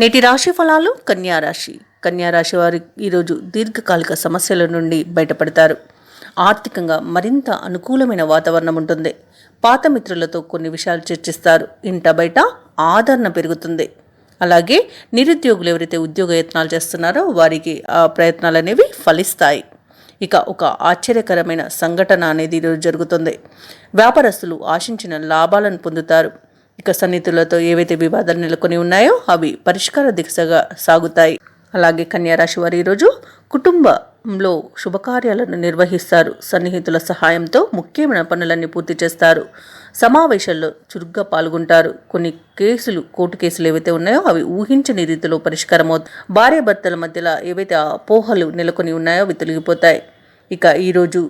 నేటి రాశి ఫలాలు కన్యా రాశి. కన్యా రాశి ఈరోజు దీర్ఘకాలిక సమస్యల నుండి బయటపడతారు. ఆర్థికంగా మరింత అనుకూలమైన వాతావరణం ఉంటుంది. పాత మిత్రులతో కొన్ని విషయాలు చర్చిస్తారు. ఇంట బయట ఆదరణ పెరుగుతుంది. అలాగే నిరుద్యోగులు ఎవరైతే ఉద్యోగ యత్నాలు చేస్తున్నారో వారికి ఆ ప్రయత్నాలు అనేవి ఫలిస్తాయి. ఇక ఒక ఆశ్చర్యకరమైన సంఘటన అనేది ఈరోజు జరుగుతుంది. వ్యాపారస్తులు ఆశించిన లాభాలను పొందుతారు. ఇక సన్నిహితులతో ఏవైతే వివాదాలు నెలకొని ఉన్నాయో అవి పరిష్కార దిశగా సాగుతాయి. అలాగే కన్యారాశి వారు ఈరోజు కుటుంబంలో శుభకార్యాలను నిర్వహిస్తారు. సన్నిహితుల సహాయంతో ముఖ్యమైన పనులన్నీ పూర్తి చేస్తారు. సమావేశాల్లో చురుగ్గా పాల్గొంటారు. కొన్ని కేసులు కోర్టు కేసులు ఏవైతే ఉన్నాయో అవి ఊహించని రీతిలో పరిష్కారం అవుతాయి భార్యాభర్తల మధ్యలో ఏవైతే అపోహలు నెలకొని ఉన్నాయో అవి తొలగిపోతాయి. ఇక ఈరోజు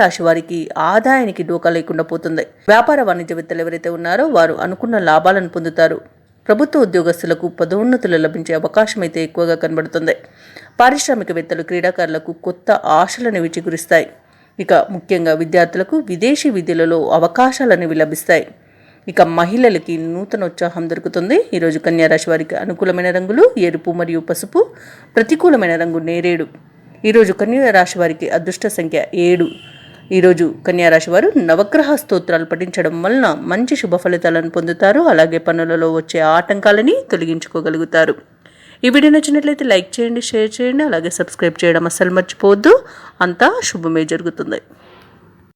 రాశి వారికి ఆదాయానికి డోకా లేకుండా పోతుంది. వ్యాపార వాణిజ్యవేత్తలు ఎవరైతే ఉన్నారో వారు అనుకున్న లాభాలను పొందుతారు. ప్రభుత్వ ఉద్యోగస్తులకు పదోన్నతులు లభించే అవకాశం అయితే ఎక్కువగా కనబడుతుంది. పారిశ్రామికవేత్తలు క్రీడాకారులకు కొత్త ఆశలనేవి చిగురిస్తాయి ఇక ముఖ్యంగా విద్యార్థులకు విదేశీ విద్యలలో అవకాశాలనేవి లభిస్తాయి. ఇక మహిళలకి నూతన ఉత్సాహం దొరుకుతుంది. ఈరోజు కన్యారాశి వారికి అనుకూలమైన రంగులు ఎరుపు మరియు పసుపు ప్రతికూలమైన రంగు నేరేడు. ఈరోజు కన్యా రాశి వారికి అదృష్ట సంఖ్య ఏడు. ఈరోజు కన్యారాశి వారు నవగ్రహ స్తోత్రాలు పఠించడం వలన మంచి శుభ ఫలితాలను పొందుతారు. అలాగే పనులలో వచ్చే ఆటంకాలని తొలగించుకోగలుగుతారు. ఈ వీడియో నచ్చినట్లయితే లైక్ చేయండి షేర్ చేయండి అలాగే సబ్స్క్రైబ్ చేయడం అస్సలు మర్చిపోవద్దు. అంతా శుభమే జరుగుతుంది.